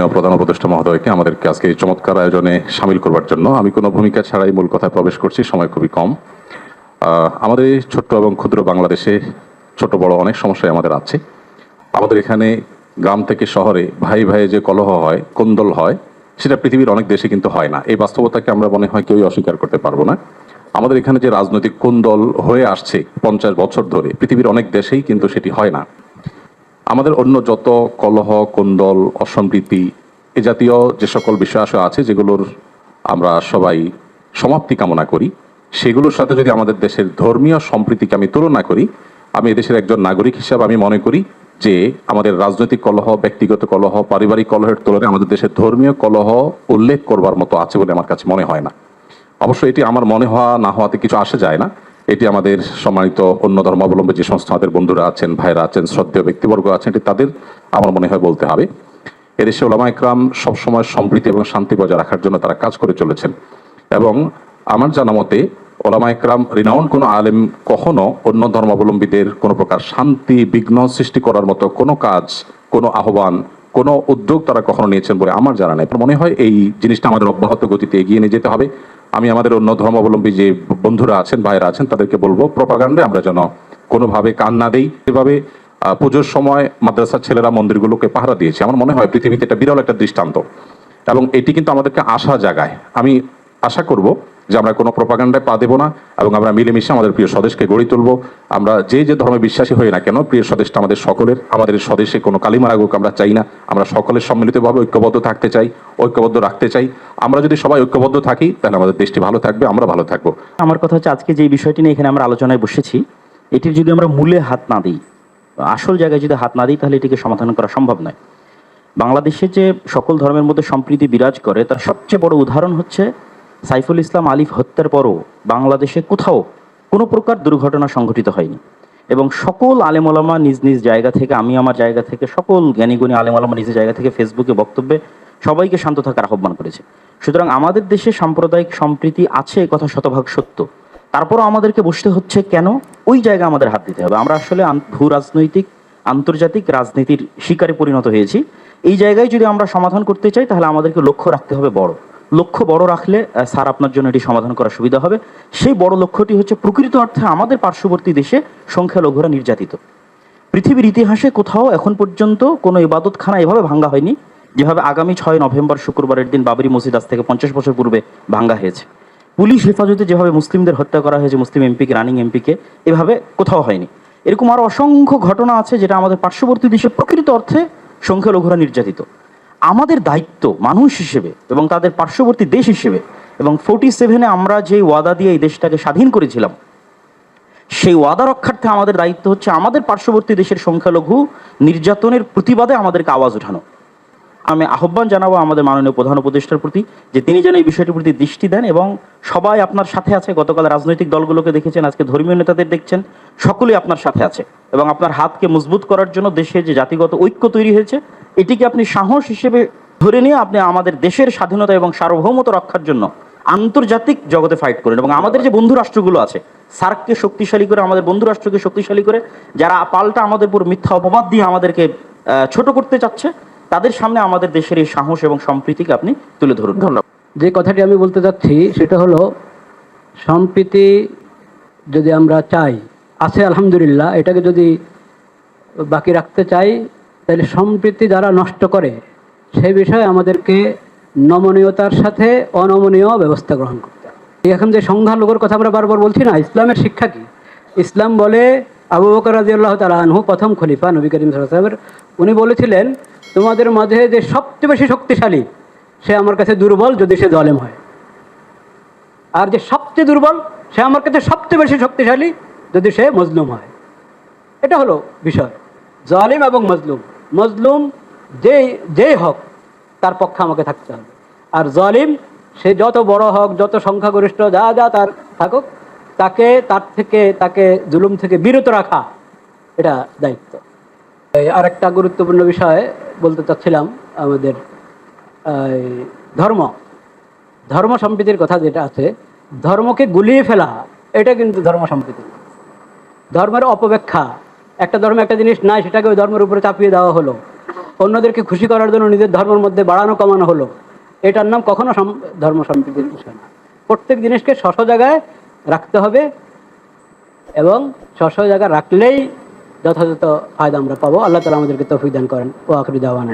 মাননীয় প্রধান উপদেষ্টা মহোদয়কে আমাদেরকে আজকে এই চমৎকার আয়োজনে সামিল করবার জন্য। আমি কোনো ভূমিকা ছাড়াই মূল কথায় প্রবেশ করছি, সময় খুবই কম। আমাদের এই ছোট্ট এবং ক্ষুদ্র বাংলাদেশে ছোট বড় অনেক সমস্যাই আমাদের আছে। আমাদের এখানে গ্রাম থেকে শহরে ভাই ভাই যে কলহ হয়, কোন্দল হয়, সেটা পৃথিবীর অনেক দেশে কিন্তু হয় না। এই বাস্তবতাকে আমরা মনে হয় কেউই অস্বীকার করতে পারব না। আমাদের এখানে যে রাজনৈতিক কোন্দল হয়ে আসছে পঞ্চাশ বছর ধরে, পৃথিবীর অনেক দেশেই কিন্তু সেটি হয় না। আমাদের অন্য যত কলহ, কোন্দল, অসম্প্রীতি, এ জাতীয় যে সকল বিষয় আসে আছে, যেগুলোর আমরা সবাই সমাপ্তি কামনা করি, সেগুলোর সাথে যদি আমাদের দেশের ধর্মীয় সম্প্রীতিকে আমি তুলনা করি, আমি এদেশের একজন নাগরিক হিসাবে আমি মনে করি যে আমাদের রাজনৈতিক কলহ, ব্যক্তিগত কলহ, পারিবারিক কলহের তুলনায় আমাদের দেশের ধর্মীয় কলহ উল্লেখ করবার মতো আছে বলে আমার কাছে মনে হয় না। অবশ্য এটি আমার মনে হওয়া, না হওয়াতে কিছু আসে যায় না। এটি আমাদের সম্মানিত অন্য ধর্মাবলম্বী যে সমস্ত আমাদের বন্ধুরা আছেন ভাইরা আছেন, শ্রদ্ধেয় ব্যক্তিবর্গ আছেন, এটি তাদের আমার মনে হয় বলতে হবে। এদেশে ওলামা একরাম সবসময় সম্প্রীতি এবং শান্তি বজায় রাখার জন্য তারা কাজ করে চলেছেন। এবং আমার জানা মতে ওলামা একরাম রিনাউন কোনো আলেম কখনো অন্য ধর্মাবলম্বীদের কোনো প্রকার শান্তি, বিঘ্ন সৃষ্টি করার মতো কোনো কাজ, কোনো আহ্বান, কোনো উদ্যোগ তারা কখনো নিয়েছেন বলে আমার জানা নেই। মনে হয় এই জিনিসটা আমাদের অব্যাহত গতিতে এগিয়ে নিয়ে যেতে হবে। আমি আমাদের অন্য ধর্মাবলম্বী যে বন্ধুরা আছেন ভাইরা আছেন, তাদেরকে বলব, প্রপাগান্ডে আমরা যেন কোনোভাবে কান না দিই। এভাবে পুজোর সময় মাদ্রাসার ছেলেরা মন্দিরগুলোকে পাহারা দিয়েছে। আমার মনে হয় পৃথিবীতে এটা বিরল একটা দৃষ্টান্ত। এবং এটি কিন্তু আমাদেরকে আশা জাগায়। আমি আশা করব যে আমরা কোনো প্রপাগান্ডায় পা দেবো না এবং আমরা মিলেমিশে আমাদের প্রিয় স্বদেশকে গড়ে তুলবো। আমরা যে যে ধর্মে বিশ্বাসী হই না কেন, প্রিয় স্বদেশটা আমাদের সকলের, আমাদের স্বদেশে কোনো কালিমার আগুক আমরা চাই না। আমরা সকলের সম্মিলিতভাবে ঐক্যবদ্ধ থাকতে চাই, ঐক্যবদ্ধ রাখতে চাই। আমরা যদি সবাই ঐক্যবদ্ধ থাকি, তাহলে আমাদের দেশটি ভালো থাকবে, আমরা ভালো থাকব। আমার কথা হচ্ছে আজকে যে বিষয়টি নিয়ে এখানে আমরা আলোচনায় বসেছি, এটির যদি আমরা মূলে হাত না দিই, আসল জায়গায় যদি হাত না দিই, তাহলে এটিকে সমাধান করা সম্ভব নয়। বাংলাদেশে যে সকল ধর্মের মধ্যে সম্প্রীতি বিরাজ করে, তার সবচেয়ে বড় উদাহরণ হচ্ছে সাইফুল ইসলাম আলিফ হত্যার পরও বাংলাদেশে কোথাও কোনো প্রকার দুর্ঘটনা সংঘটিত হয়নি। এবং সকল আলেমলামা নিজ নিজ জায়গা থেকে, আমি আমার জায়গা থেকে, সকল জ্ঞানীগুণী আলেমলামা নিজ জায়গা থেকে ফেসবুকে বক্তব্যে সবাইকে শান্ত থাকার আহ্বান করেছে। সুতরাং আমাদের দেশে সাম্প্রদায়িক সম্প্রীতি আছে কথা শতভাগ সত্য। তারপরও আমাদেরকে বসতে হচ্ছে কেন? ওই জায়গা আমাদের হাত দিতে হবে। আমরা আসলে ভূ রাজনৈতিক আন্তর্জাতিক রাজনীতির শিকারে পরিণত হয়েছি। এই জায়গায় যদি আমরা সমাধান করতে চাই, তাহলে আমাদেরকে লক্ষ্য রাখতে হবে বড়। লক্ষ্য বড় রাখলে স্যার আপনার জন্য এটি সমাধান করা সুবিধা হবে। সেই বড় লক্ষ্যটি হচ্ছে প্রকৃত অর্থে আমাদের পার্শ্ববর্তী দেশে সংখ্যালঘুরা নির্যাতিত। পৃথিবীর ইতিহাসে কোথাও এখন পর্যন্ত কোনো ইবাদতখানা এভাবে ভাঙ্গা হয়নি, যেভাবে আগামী ছয় নভেম্বর শুক্রবারের দিন বাবরি মসজিদ আজ থেকে পঞ্চাশ বছর পূর্বে ভাঙ্গা হয়েছে। পুলিশ হেফাজতে যেভাবে মুসলিমদের হত্যা করা হয়েছে, মুসলিম এমপিকে রানিং এমপিকে এভাবে কোথাও হয়নি। এরকম আরও অসংখ্য ঘটনা আছে যেটা আমাদের পার্শ্ববর্তী দেশে প্রকৃত অর্থে সংখ্যালঘুরা নির্যাতিত। আমাদের দায়িত্ব মানুষ হিসেবে এবং তাদের পার্শ্ববর্তী দেশ হিসেবে, এবং ফোর্টি সেভেনে আমরা যে ওয়াদা দিয়ে এই দেশটাকে স্বাধীন করেছিলাম, সেই ওয়াদা রক্ষার্থে আমাদের দায়িত্ব হচ্ছে আমাদের পার্শ্ববর্তী দেশের সংখ্যালঘু নির্যাতনের প্রতিবাদে আমাদেরকে আওয়াজ ওঠানো। আমি আহ্বান জানাব আমাদের মাননীয় প্রধান উপদেষ্টার প্রতি যে তিনি যেন এই বিষয়টির প্রতি দৃষ্টি দেন এবং সবাই আপনার সাথে আছে। গতকাল রাজনৈতিক দলগুলোকে দেখেছেন, আজকে ধর্মীয় নেতাদের দেখছেন, সকলেই আপনার সাথে আছে এবং আপনার হাতকে মজবুত করার জন্য দেশে যে জাতিগত ঐক্য তৈরি হয়েছে এটিকে আপনি সাহস হিসেবে ধরে নিয়ে আপনি আমাদের দেশের স্বাধীনতা এবং সার্বভৌমত রক্ষার জন্য আন্তর্জাতিক জগতে ফাইট করেন। এবং আমাদের যে বন্ধু রাষ্ট্রগুলো আছে, সার্ককে শক্তিশালী করে, আমাদের বন্ধু রাষ্ট্রকে শক্তিশালী করে, যারা পাল্টা আমাদের উপর মিথ্যা অপবাদ দিয়ে আমাদেরকে ছোট করতে চাচ্ছে, তাদের সামনে আমাদের দেশের এই সাহস এবং সম্প্রীতিকে আপনি তুলে ধরুন। ধন্যবাদ। যে কথাটি আমি বলতে চাচ্ছি সেটা হলো, সম্প্রীতি যদি আমরা চাই, আছে আলহামদুলিল্লাহ, এটাকে যদি বাকি রাখতে চাই তাহলে সম্প্রীতি যারা নষ্ট করে, সেই বিষয়ে আমাদেরকে নমনীয়তার সাথে অনমনীয় ব্যবস্থা গ্রহণ করতে হবে। এখন যে সংখ্যালঘুর কথা আমরা বারবার বলছি না, ইসলামের শিক্ষা কি? ইসলাম বলে আবু বকর রাজিউল্লাহ তালা আনহু প্রথম খলিফা নবী করিম সাহেবের উনি বলেছিলেন, তোমাদের মাঝে যে সবচেয়ে বেশি শক্তিশালী, সে আমার কাছে দুর্বল যদি সে জলেম হয়। আর যে সবচেয়ে দুর্বল, সে আমার কাছে সবচেয়ে বেশি শক্তিশালী যদি সে মজলুম হয়। এটা হলো বিষয়, জালিম এবং মজলুম। মজলুম, যেই যেই হোক, তার পক্ষে আমাকে থাকতে হবে। আর জালিম, সে যত বড় হোক, যত সংখ্যাগরিষ্ঠ, যা যা তার থাকুক, তাকে, তার থেকে, তাকে জুলুম থেকে বিরত রাখা, এটা দায়িত্ব। এই আরেকটা গুরুত্বপূর্ণ বিষয় বলতে চাচ্ছিলাম, আমাদের ধর্ম। ধর্ম সম্প্রীতির কথা যেটা আছে, ধর্মকে গুলিয়ে ফেলা, এটা কিন্তু ধর্ম সম্প্রীতি। ধর্মের অপব্যাখ্যা একটা ধর্ম, একটা জিনিস নাই, সেটাকে ওই ধর্মের উপরে চাপিয়ে দেওয়া হলো। অন্যদেরকে খুশি করার জন্য নিজের ধর্মের মধ্যে বাড়ানো, কমানো হলো। এটার নাম কখনো ধর্ম সম্প্রীতির বিষয় না। প্রত্যেক জিনিসকে স্ব স্ব জায়গায় রাখতে হবে এবং স্ব স্ব জায়গায় রাখলেই যথাযথ ফায়দা আমরা পাবো। আল্লাহ তালা আমাদেরকে তফিদান দান করেন। ও আখরি দাওয়ান